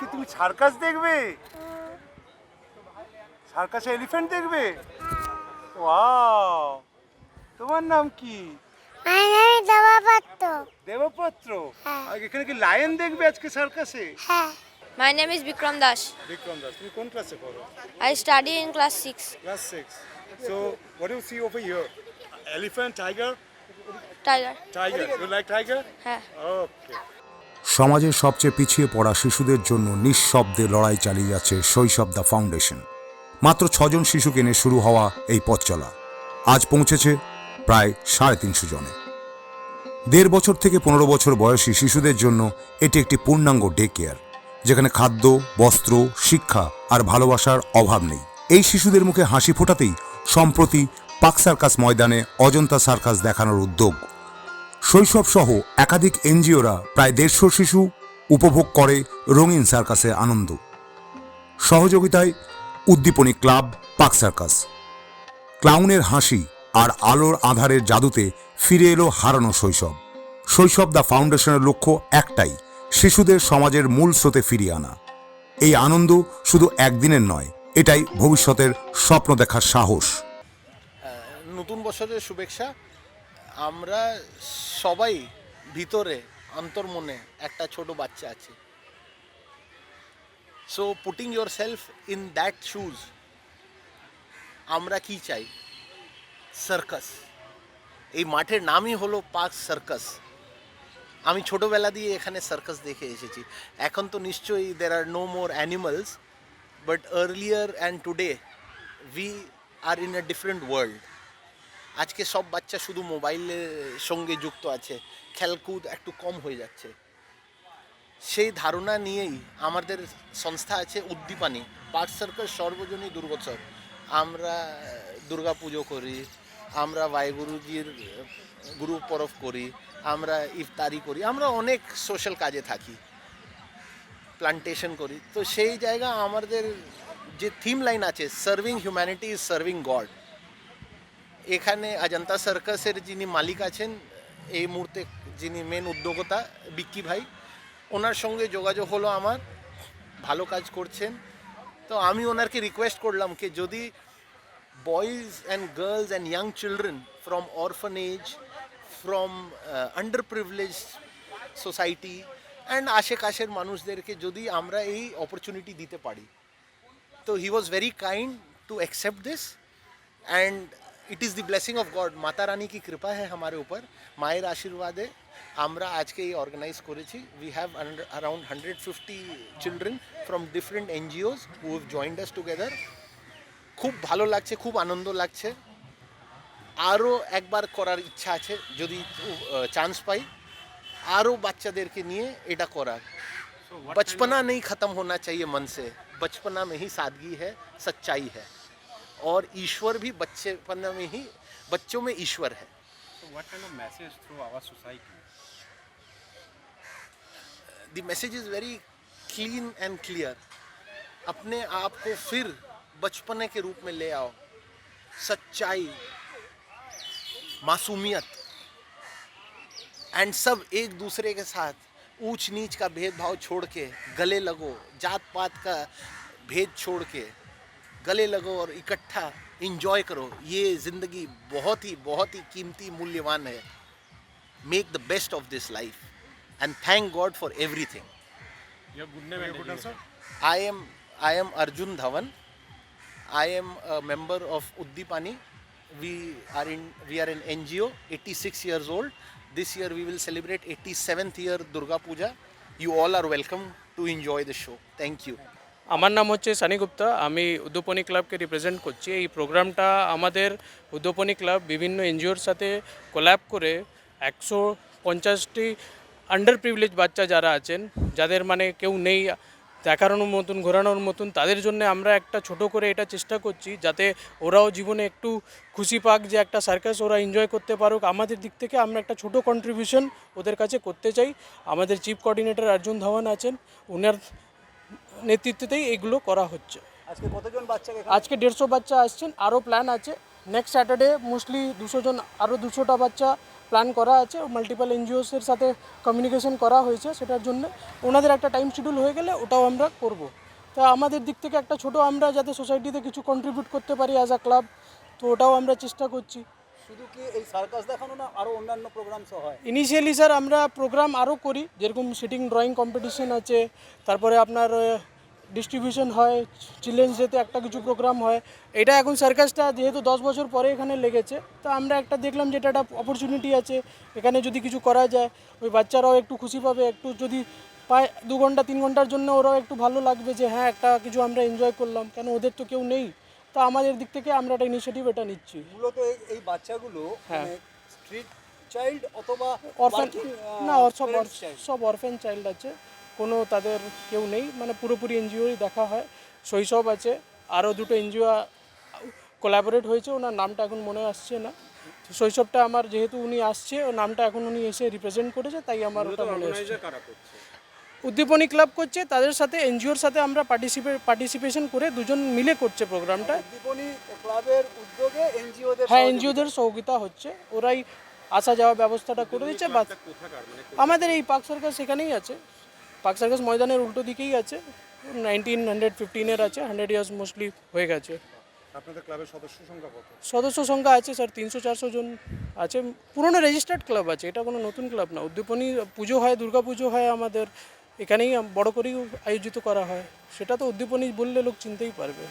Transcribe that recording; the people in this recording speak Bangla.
আজকে তুমি সার্কাস দেখবে? সার্কাসে এলিফ্যান্ট দেখবে? ওয়াও। তোমার নাম কি? নামে দেবপত্র। হ্যাঁ। এখানে কি লায়ন দেখবে আজকে সার্কাসে? হ্যাঁ। My name is Bikram Das. Vikram Das তুমি কোন ক্লাসে পড়ো? I study in class 6. Class six so what you see over here elephant tiger Tiger. Tiger you like tiger হ্যাঁ। ওকে সমাজের সবচেয়ে পিছিয়ে পড়া শিশুদের জন্য নিঃশব্দে লড়াই চালিয়ে যাচ্ছে শৈশব দা ফাউন্ডেশন। মাত্র ছজন শিশুকে নিয়ে শুরু হওয়া এই পথ চলা। আজ পৌঁছেছে প্রায় সাড়ে তিনশো জনে। দেড় বছর থেকে পনেরো বছর বয়সী শিশুদের জন্য এটি একটি পূর্ণাঙ্গ ডে কেয়ার যেখানে খাদ্য, বস্ত্র, শিক্ষা আর ভালোবাসার অভাব নেই। এই শিশুদের মুখে হাসি ফোটাতেই সম্প্রতি পাক সার্কাস ময়দানে অজন্তা সার্কাস দেখানোর উদ্যোগ শৈশব সহ একাধিক এনজিওরা প্রায় দেড়শো শিশু উপভোগ করে রঙিন সার্কাসের আনন্দ। সহযোগিতায় উদ্দীপনী ক্লাব, পাক সার্কাস। ক্লাউনের হাসি আর আলোর আধারের জাদুতে ফিরে এলো হারানো শৈশব। শৈশব দ্য ফাউন্ডেশনের লক্ষ্য একটাই, শিশুদের সমাজের মূল স্রোতে ফিরিয়ে আনা। এই আনন্দ শুধু একদিনের নয়, এটাই ভবিষ্যতের স্বপ্ন দেখার সাহস। নতুন বছরের শুভেচ্ছা। আমরা সবাই ভিতরে, অন্তর্মনে একটা ছোট বাচ্চা আছে। So putting yourself in that shoes আমরা কি চাই? সার্কাস এই মাঠের নামই হলো পার্ক সার্কাস আমি ছোটোবেলা দিয়ে এখানে সার্কাস দেখে এসেছি। এখন তো নিশ্চয়ই there are no more animals but earlier and today we are in a different world আজকে সব বাচ্চা শুধু মোবাইলের সঙ্গে যুক্ত আছে। খেলকুদ একটু কম হয়ে যাচ্ছে। সেই ধারণা নিয়েই আমাদের সংস্থা আছে উদ্দীপানি পার্ক সার্কাস সর্বজনীন দুর্গোৎসব। আমরা দুর্গা পুজো করি, আমরা বায়গুরুজির গুরু পরব করি, আমরা ইফতারি করি, আমরা অনেক সোশ্যাল কাজে থাকি। প্লান্টেশন করি। তো সেই জায়গা আমাদের যে থিম লাইন আছে, serving humanity is serving God. এখানে অজন্তা সার্কাসের যিনি মালিক আছেন, এই মুহূর্তে যিনি মেন উদ্যোক্তা, বিক্কি ভাই, ওনার সঙ্গে যোগাযোগ হলো আমার, ভালো কাজ করছেন। তো আমি ওনারকে রিকোয়েস্ট করলাম কি যদি boys and girls and young children from orphanage from under privilege society and আশেপাশের মানুষদেরকে যদি আমরা এই অপরচুনিটি দিতে পারি। তো he was very kind to accept this and it is the blessing of God Mata Rani কি কৃপা হ্যাঁ हमारे ऊपर মায়ের আশীর্বাদে আমরা আজকে এই অর্গানাইজ করেছি we have around hundred fifty children from different NGOs who have joined us together খুব ভালো লাগছে খুব আনন্দ লাগছে আরও একবার করার ইচ্ছা আছে যদি চান্স পাই আরও বাচ্চাদেরকে নিয়ে এটা করার बचपना नहीं ख़त्म होना चाहिए मन से बचपना में ही सादगी है सच्चाई है और ईश्वर भी बच्चेपना में ही बच्चों में ईश्वर है। So kind of message? The message is very clean and clear अपने आप को फिर बचपने के रूप में ले आओ। सच्चाई मासूमियत एंड सब एक दूसरे के साथ ऊंच नीच का भेदभाव छोड़ के गले लगो जात पात का भेद छोड़ के। गले लगो और इकट्ठा इंजॉय करो ये ज़िंदगी बहुत ही बहुत ही कीमती मूल्यवान है make the best of this life and thank God for everything. Your good name and designation. I am I am Arjun Dhawan. I am a member of Uddipani. We are in we are an NGO, 86 years old. This year we will celebrate 87th year Durga Puja. You all are welcome to enjoy the show. Thank you. আমার নাম হচ্ছে সানি গুপ্তা। আমি উদ্যোপনী ক্লাবকে রিপ্রেজেন্ট করছি। এই প্রোগ্রামটা আমাদের উদ্যোপনী ক্লাব বিভিন্ন এনজিওর সাথে কোল্যাব করে একশো পঞ্চাশটি আন্ডার প্রিভিলেজ বাচ্চা যারা আছেন, যাদের মানে কেউ নেই, দেখানোর মতন, ঘোরানোর মতন, তাদের জন্য আমরা একটা ছোট করে এটা চেষ্টা করছি যাতে ওরাও জীবনে একটু খুশি পাক যে একটা সার্কাস ওরা এনজয় করতে পারুক। আমাদের দিক থেকে আমরা একটা ছোট কন্ট্রিবিউশন ওদের কাছে করতে চাই। আমাদের চিফ কোঅর্ডিনেটর অর্জুন ধাওয়ান আছেন। ওনার নেতৃত্বেতেই এগুলো করা হচ্ছে। আজকে কতজন বাচ্চাকে আজকে দেড়শো বাচ্চা আসছেন আরও প্ল্যান আছে। নেক্সট স্যাটারডে মোস্টলি দুশো জন আরও দুশোটা বাচ্চা প্ল্যান করা আছে। মাল্টিপল এনজিওসের সাথে কমিউনিকেশন করা হয়েছে সেটার জন্য। ওনাদের একটা টাইম শিডিউল হয়ে গেলে ওটাও আমরা করব। তা আমাদের দিক থেকে একটা ছোট আমরা যাতে সোসাইটিতে কিছু কন্ট্রিবিউট করতে পারি অ্যাজ আ ক্লাব তো ওটাও আমরা চেষ্টা করছি। শুধু কি এই সার্কাস দেখানো না আরও অন্যান্য হয়? ইনিশিয়ালি স্যার আমরা প্রোগ্রাম আরও করি, যেরকম সিটিং ড্রয়িং কম্পিটিশন আছে, তারপরে আপনার ডিস্ট্রিবিউশন হয় চিলড্রেন্স ডেতে একটা কিছু প্রোগ্রাম হয়। এটা এখন সার্কাসটা যেহেতু দশ বছর পরে এখানে লেগেছে, তো আমরা একটা দেখলাম যে এটা একটা অপরচুনিটি আছে, এখানে যদি কিছু করা যায়, ওই বাচ্চারাও একটু খুশি পাবে, একটু যদি পায়, দু ঘণ্টা, তিন ঘণ্টার জন্য ওরাও একটু ভালো লাগবে যে হ্যাঁ একটা কিছু আমরা এনজয় করলাম। কেন ওদের তো কেউ নেই। তো আমাদের দিক থেকে আমরা একটা ইনিশিয়েটিভ এটা নিচ্ছি। মূলত এই- এই বাচ্চাগুলো হ্যাঁ। স্ট্রিট চাইল্ড অথবা আহ, না সব? সব অরফ্যান চাইল্ড আছে। কোনো তাদের কেউ নেই। মানে পুরোপুরি এনজিওই দেখা হয়। শৈশব আছে। আরও দুটো এনজিও কোলাবোরেট হয়েছে। ওনার নামটা এখন মনে আসছে না। শৈশবটা আমার যেহেতু উনি আসছে ও নামটা এখন উনি এসে রিপ্রেজেন্ট করেছে তাই আমার ওটা মনে আসছে। উদ্দীপনী ক্লাব করছে তাদের সাথে এনজিওর সাথে আমরা পার্টিসিপেট পার্টিসিপেশন করে দুজন মিলে করছে প্রোগ্রামটা। ক্লাবের উদ্যোগে এনজিওদের হ্যাঁ এনজিওদের সহযোগিতা হচ্ছে। ওরাই আসা যাওয়া ব্যবস্থাটা করে দিচ্ছে বাস আমাদের এই পার্ক সার্কাস সেখানেই আছে। পার্ক সার্কাস ময়দানের উল্টো দিকেই আছে। নাইনটিন হান্ড্রেড ফিফটিনের আছে হান্ড্রেড ইয়ার্স মোস্টলি হয়ে গেছে। আপনাদের ক্লাবের সদস্য সংখ্যা কত? সদস্য সংখ্যা আছে স্যার তিনশো চারশো জন আছে। পুরনো রেজিস্টার্ড ক্লাব আছে এটা কোনো নতুন ক্লাব না। উদ্দীপনী পুজো হয় দুর্গা পুজো হয় আমাদের। এখানেই বড় করেই আয়োজিত করা হয়। সেটা তো উদ্দীপনী বললে লোক চিনতেই পারবে।